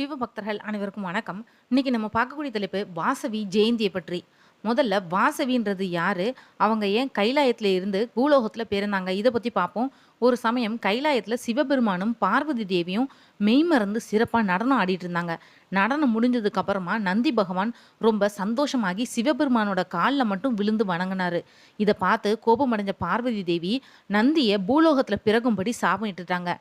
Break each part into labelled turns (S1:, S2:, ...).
S1: சிவபக்தர்கள் அனைவருக்கும் வணக்கம். இன்னைக்கு நம்ம பார்க்கக்கூடிய தலைப்பு வாசவி ஜெயந்தியை பற்றி. முதல்ல வாசவின்றது யாரு? அவங்க ஏன் கைலாயத்துல இருந்து பூலோகத்துல பிறந்தாங்க? இதை பத்தி பார்ப்போம். ஒரு சமயம் கைலாயத்துல சிவபெருமானும் பார்வதி தேவியும் மெய்மறந்து சிறப்பா நடனம் ஆடிட்டு இருந்தாங்க. நடனம் முடிஞ்சதுக்கு அப்புறமா நந்தி பகவான் ரொம்ப சந்தோஷமாகி சிவபெருமானோட காலில் மட்டும் விழுந்து வணங்கினாரு. இதை பார்த்து கோபமடைஞ்ச பார்வதி தேவி நந்தியை பூலோகத்துல பிறகும்படி சாபம் இட்டுட்டாங்க.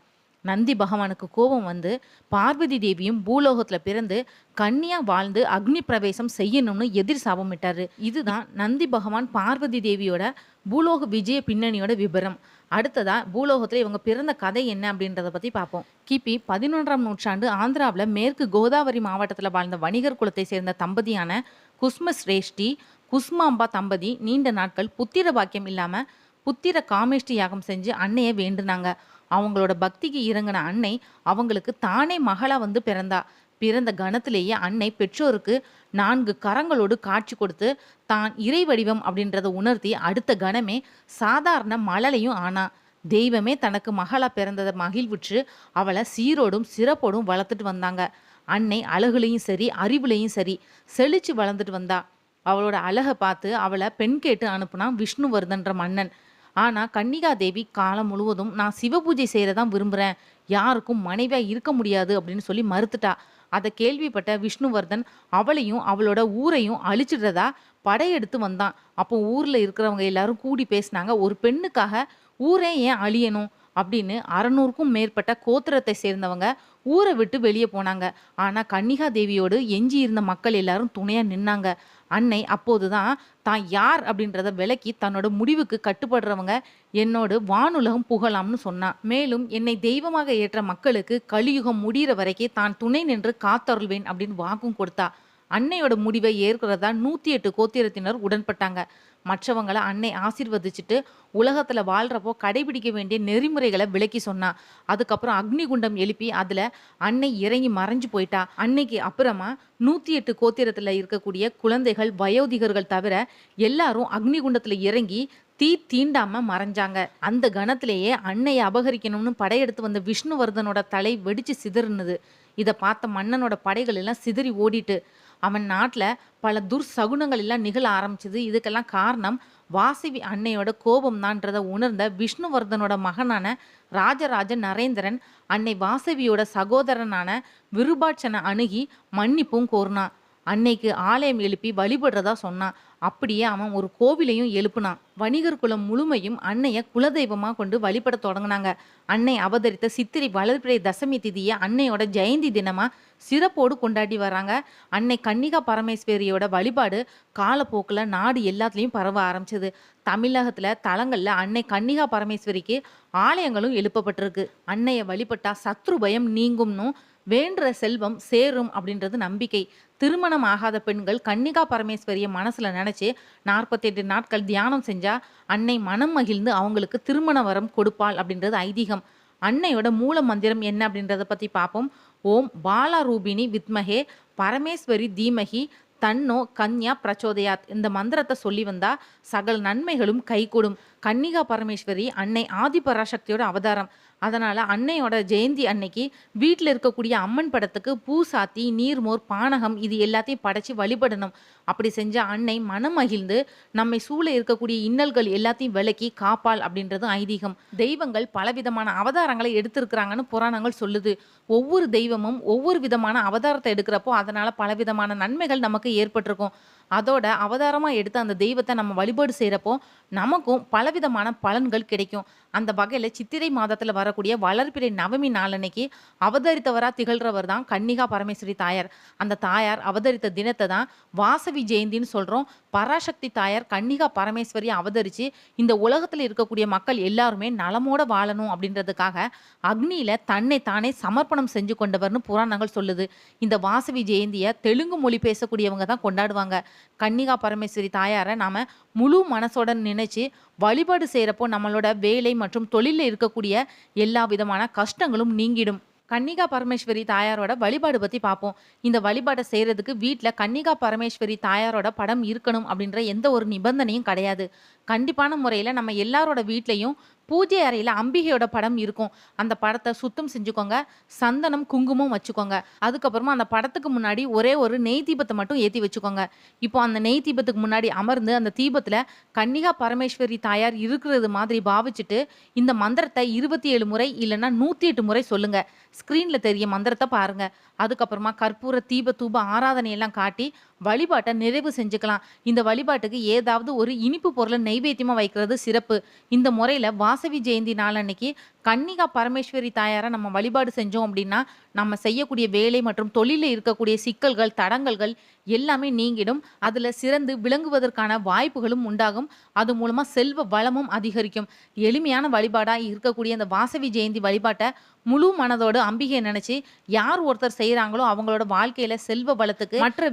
S1: நந்தி பகவானுக்கு கோபம் வந்து பார்வதி தேவியும் பூலோகத்தில் பிறந்து கன்னியாக வாழ்ந்து அக்னி பிரவேசம் செய்யணும்னு எதிர் சாபமிட்டாரு இதுதான் நந்தி பகவான் பார்வதி தேவியோட பூலோக விஜய பின்னணியோட விபரம். அடுத்ததா பூலோகத்தில் இவங்க பிறந்த கதை என்ன அப்படின்றத பற்றி பார்ப்போம். கிபி பதினொன்றாம் நூற்றாண்டு ஆந்திராவில் மேற்கு கோதாவரி மாவட்டத்தில் வாழ்ந்த வணிகர் குலத்தை சேர்ந்த தம்பதியான குஸ்ம சிரேஷ்டி குஸ்மாம்பா தம்பதி நீண்ட நாட்கள் புத்திர பாக்கியம் இல்லாமல் புத்திர காமேஷ்டி யாகம் செஞ்சு அன்னையை வேண்டுனாங்க. அவங்களோட பக்திக்கு இறங்கின அன்னை அவங்களுக்கு தானே மகளா வந்து பிறந்தா. பிறந்த கணத்திலேயே அன்னை பெற்றோருக்கு நான்கு கரங்களோடு காட்சி கொடுத்து தான் இறை வடிவம் அப்படின்றத உணர்த்தி அடுத்த கணமே சாதாரண மழலையும் ஆனா தெய்வமே தனக்கு மகளா பிறந்ததை மகிழ்வுற்று அவளை சீரோடும் சிறப்போடும் வளர்த்துட்டு வந்தாங்க. அன்னை அழகுலையும் சரி அறிவுலையும் சரி செழிச்சு வளர்ந்துட்டு வந்தா. அவளோட அழகை பார்த்து அவளை பெண் கேட்டு அனுப்புனா விஷ்ணுவர்தன்ற மன்னன். ஆனா கன்னிகா தேவி காலம் முழுவதும் நான் சிவ பூஜை செய்யறதான் விரும்புறேன். யாருக்கும் மனைவியா இருக்க முடியாது அப்படின்னு சொல்லி மறுத்துட்டா. அதை கேள்விப்பட்ட விஷ்ணுவர்தன் அவளையும் அவளோட ஊரையும் அழிச்சிடுறதா படையெடுத்து வந்தான். அப்போ ஊர்ல இருக்கிறவங்க எல்லாரும் கூடி பேசினாங்க ஒரு பெண்ணுக்காக ஊரே ஏன் அழியணும்? அப்படின்னு அறநூறுக்கும் மேற்பட்ட கோத்திரத்தை சேர்ந்தவங்க ஊரை விட்டு வெளியே போனாங்க. ஆனா கன்னிகா தேவியோடு எஞ்சி இருந்த மக்கள் எல்லாரும் துணையா நின்னாங்க. அன்னை அப்போதுதான் தான் யார்? அப்படின்றத விளக்கி தன்னோட முடிவுக்கு கட்டுப்படுறவங்க என்னோடு வானுலகம் புகழாம்னு சொன்னான் மேலும் என்னை தெய்வமாக ஏற்ற மக்களுக்கு கலியுகம் முடிகிற வரைக்கும் தான் துணை நின்று காத்தருள்வேன் அப்படின்னு வாக்கும் கொடுத்தா. அன்னையோட முடிவை ஏற்கிறதா நூத்தி எட்டு கோத்திரத்தினர் உடன்பட்டாங்க. மற்றவங்களை அன்னை ஆசிர்வதிச்சுட்டு உலகத்தில் வாழ்றப்போ கடைபிடிக்க வேண்டிய நெறிமுறைகளை விளக்கி சொன்னான் அதுக்கப்புறம் அக்னிகுண்டம் எழுப்பி அதில் அன்னை இறங்கி மறைஞ்சு போயிட்டா. அன்னைக்கு அப்புறமா நூற்றி எட்டு கோத்திரத்தில் இருக்கக்கூடிய குழந்தைகள் வயோதிகர்கள் தவிர எல்லாரும் அக்னிகுண்டத்தில் இறங்கி தீ தீண்டாம மறைஞ்சாங்க. அந்த கணத்திலேயே அன்னையை அபகரிக்கணும்னு படையெடுத்து வந்த விஷ்ணுவர்தனோட தலை வெடிச்சு சிதறினது. இதை பார்த்த மன்னனோட படைகள் எல்லாம் சிதறி ஓடிட்டு அவன் நாட்டில் பல துர்சகுனங்கள் எல்லாம் நிகழ ஆரம்பிச்சது. இதுக்கெல்லாம் காரணம் வாசவி அன்னையோட கோபம் தான்றதை உணர்ந்த விஷ்ணுவர்தனோட மகனான ராஜராஜ நரேந்திரன் அன்னை வாசவியோட சகோதரனான விருபாட்சனை அணுகி மன்னிப்பும் கோர்னான் அன்னைக்கு ஆலயம் எழுப்பி வழிபடுறதா சொன்னான் அப்படியே அவன் ஒரு கோவிலையும் எழுப்புனான். வணிகர் குலம் முழுமையும் அன்னைய குலதெய்வமாக கொண்டு வழிபட தொடங்கினாங்க. அன்னை அவதரித்த சித்திரை வளர்பிறை தசமி திதியை அன்னையோட ஜெயந்தி தினமாக சிறப்போடு கொண்டாடி வராங்க. அன்னை கன்னிகா பரமேஸ்வரியோட வழிபாடு காலப்போக்கில் நாடு எல்லாத்துலேயும் பரவ ஆரம்பிச்சது. தமிழகத்தில் தலங்களில் அன்னை கன்னிகா பரமேஸ்வரிக்கு ஆலயங்களும் எழுப்பப்பட்டிருக்கு. அன்னையை வழிபட்டா சத்ரு பயம் நீங்கும்னும் வேண்டுற செல்வம் சேரும் அப்படின்றது நம்பிக்கை. திருமணம் ஆகாத பெண்கள் கன்னிகா பரமேஸ்வரியை மனசில் நினச்சி நாற்பத்தெட்டு நாட்கள் தியானம் செஞ்சா அன்னை மனம் மகிழ்ந்து அவங்களுக்கு திருமண வரம் கொடுப்பாள் அப்படின்றது ஐதீகம். அன்னையோட மூல மந்திரம் என்ன அப்படின்றத பற்றி பார்ப்போம் ஓம் பாலா ரூபினி வித்மகே பரமேஸ்வரி தீமகி தன்னோ கன்யா பிரச்சோதயாத். இந்த மந்திரத்தை சொல்லி வந்தா சகல நன்மைகளும் கைகூடும். கன்னிகா பரமேஸ்வரி அன்னை ஆதிபராசக்தியோட அவதாரம். அதனால் அன்னையோட ஜெயந்தி அன்னைக்கு வீட்டில் இருக்கக்கூடிய அம்மன் படத்துக்கு பூ சாத்தி நீர்மோர் பானகம் இது எல்லாத்தையும் படைச்சி வழிபடணும். அப்படி செஞ்ச அன்னை மனம் மகிழ்ந்து நம்மை சூழ இருக்கக்கூடிய இன்னல்கள் எல்லாத்தையும் விலக்கி காப்பாள் அப்படின்றது ஐதீகம். தெய்வங்கள் பலவிதமான அவதாரங்களை எடுத்திருக்கிறாங்கன்னு புராணங்கள் சொல்லுது. ஒவ்வொரு தெய்வமும் ஒவ்வொரு விதமான அவதாரத்தை எடுக்கிறப்போ அதனால் பலவிதமான நன்மைகள் நமக்கு ஏற்பட்டிருக்கும். அதோட அவதாரமாக எடுத்து அந்த தெய்வத்தை நம்ம வழிபாடு செய்கிறப்போ நமக்கும் பலவிதமான பலன்கள் கிடைக்கும். அந்த வகையில் சித்திரை மாதத்தில் வரக்கூடிய வளர்ப்பிறை நவமி நாளன்னைக்கு அவதரித்தவராக திகழ்கிறவர் தான் கன்னிகா பரமேஸ்வரி தாயார். அந்த தாயார் அவதரித்த தினத்தை தான் வாசவி ஜெயந்தின்னு சொல்கிறோம் பராசக்தி தாயார் கன்னிகா பரமேஸ்வரி அவதரித்து இந்த உலகத்தில் இருக்கக்கூடிய மக்கள் எல்லாருமே நலமோட வாழணும் அப்படின்றதுக்காக அக்னியில் தன்னை தானே சமர்ப்பணம் செஞ்சு கொண்டவர்னு புராணங்கள் சொல்லுது. இந்த வாசவி ஜெயந்தியை தெலுங்கு மொழி பேசக்கூடியவங்க தான் கொண்டாடுவாங்க. கன்னிகா பரமேஸ்வரி தாயாரை நாம முழு மனசோட நினைச்சு வழிபாடு செய்கிறப்போ நம்மளோட வேலை மற்றும் தொழிலில் இருக்கக்கூடிய எல்லா விதமான கஷ்டங்களும் நீங்கிடும். கன்னிகா பரமேஸ்வரி தாயாரோட வழிபாடு பற்றி பார்ப்போம் இந்த வழிபாடை செய்கிறதுக்கு வீட்டில் கன்னிகா பரமேஸ்வரி தாயாரோட படம் இருக்கணும் அப்படின்ற எந்த ஒரு நிபந்தனையும் கிடையாது. கண்டிப்பான முறையில் நம்ம எல்லாரோட வீட்லேயும் பூஜை அறையில் அம்பிகையோட படம் இருக்கும். அந்த படத்தை சுத்தம் செஞ்சுக்கோங்க. சந்தனம், குங்குமம் வச்சுக்கோங்க. அதுக்கப்புறமா அந்த படத்துக்கு முன்னாடி ஒரே ஒரு நெய் தீபத்தை மட்டும் ஏற்றி வச்சுக்கோங்க. இப்போ அந்த நெய் தீபத்துக்கு முன்னாடி அமர்ந்து அந்த தீபத்தில் கன்னிகா பரமேஸ்வரி தாயார் இருக்கிறது மாதிரி பாவிச்சுட்டு, இந்த மந்திரத்தை இருபத்தி ஏழு முறை இல்லைன்னா நூற்றி எட்டு முறை சொல்லுங்கள் ஸ்க்ரீனில் தெரிய மந்திரத்தை பாருங்கள் அதுக்கப்புறமா கற்பூர தீப தூப ஆராதனை எல்லாம் காட்டி வழிபாட்டை நிறைவு செஞ்சுக்கலாம். இந்த வழிபாட்டுக்கு ஏதாவது ஒரு இனிப்பு பொருளை நெய்வேத்தியமா வைக்கிறது சிறப்பு. இந்த முறையில வாசவி ஜெயந்தி நாளன்னைக்கு கன்னிகா பரமேஸ்வரி தாயார நம்ம வழிபாடு செஞ்சோம் அப்படின்னா, நம்ம செய்யக்கூடிய வேலை மற்றும் தொழில்ல இருக்கக்கூடிய சிக்கல்கள், தடங்கல்கள் எல்லாமே நீங்கிடும். அதுல சிறந்து விளங்குவதற்கான வாய்ப்புகளும் உண்டாகும். அது மூலமா செல்வ வளமும் அதிகரிக்கும். எளிமையான வழிபாடா இருக்கக்கூடிய அந்த வாசவி ஜெயந்தி வழிபாட்ட முழு மனதோட அம்பிகைய நினைச்சு யார் ஒருத்தர் செய்றாங்களோ அவங்களோட வாழ்க்கையில செல்வ வளத்துக்கு மற்ற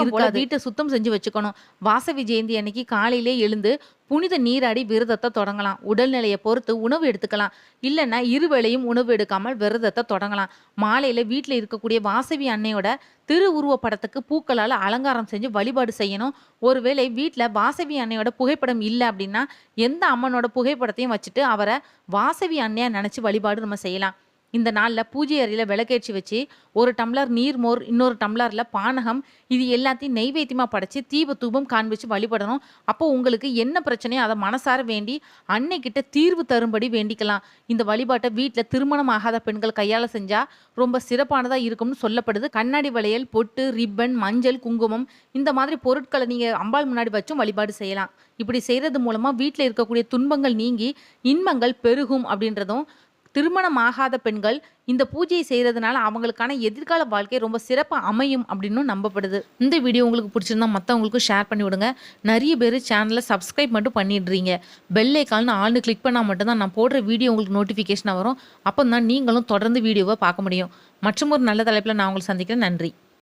S1: இருக்காது. வீட்ட சுத்தம் செஞ்சு வச்சுக்கணும். வாசவி ஜெயந்தி அன்னைக்கு காலையிலே எழுந்து புனித நீராடி விரதத்தை தொடங்கலாம். உடல்நிலையை பொறுத்து உணவு எடுத்துக்கலாம். இல்லைன்னா இருவேளையும் உணவு எடுக்காமல் விரதத்தை தொடங்கலாம். மாலையில் வீட்டில் இருக்கக்கூடிய வாசவி அன்னையோட திருவுருவப் படத்துக்கு பூக்களால் அலங்காரம் செஞ்சு வழிபாடு செய்யணும். ஒருவேளை வீட்டில் வாசவி அன்னையோட புகைப்படம் இல்லை அப்படின்னா, எந்த அம்மனோட புகைப்படத்தையும் வச்சுட்டு அவரை வாசவி அன்னையாக நினச்சி வழிபாடு நம்ம செய்யலாம். இந்த நாளில் பூஜை அறையில் விளக்கேற்றி வச்சு, ஒரு டம்ளர் நீர்மோர், இன்னொரு டம்ளரில் பானகம் இது எல்லாத்தையும் நெய்வேத்தியமாக படைச்சி தீப தூபம் காண்பிச்சு வழிபடணும். அப்போ உங்களுக்கு என்ன பிரச்சனையோ அதை மனசார வேண்டி அன்னைக்கிட்ட தீர்வு தரும்படி வேண்டிக்கலாம். இந்த வழிபாட்டை வீட்டில் திருமணம் ஆகாத பெண்கள் கையால் செஞ்சால் ரொம்ப சிறப்பானதாக இருக்கும்னு சொல்லப்படுது. கண்ணாடி வளையல், பொட்டு, ரிப்பன், மஞ்சள், குங்குமம் இந்த மாதிரி பொருட்களை நீங்கள் அம்பாள் முன்னாடி வச்சும் வழிபாடு செய்யலாம். இப்படி செய்கிறது மூலமாக வீட்டில் இருக்கக்கூடிய துன்பங்கள் நீங்கி இன்பங்கள் பெருகும் அப்படின்றதும், திருமணம் ஆகாத பெண்கள் இந்த பூஜையை செய்கிறதுனால அவங்களுக்கான எதிர்கால வாழ்க்கை ரொம்ப சிறப்பாக அமையும் அப்படின்னும் நம்பப்படுது. இந்த வீடியோ உங்களுக்கு பிடிச்சிருந்தா மற்றவங்களுக்கும் ஷேர் பண்ணி விடுங்க. நிறைய பேர் சேனலை சப்ஸ்கிரைப் மட்டும் பண்ணிடுறீங்க. பெல் ஐகான்னு ஆல்னு கிளிக் பண்ணால் மட்டும்தான் நான் போடுற வீடியோ உங்களுக்கு நோட்டிஃபிகேஷனாக வரும். அப்போ தான் நீங்களும் தொடர்ந்து வீடியோவை பார்க்க முடியும். மற்றும் ஒரு நல்ல தலைப்பில் நான் உங்களுக்கு சந்திக்கிறேன். நன்றி.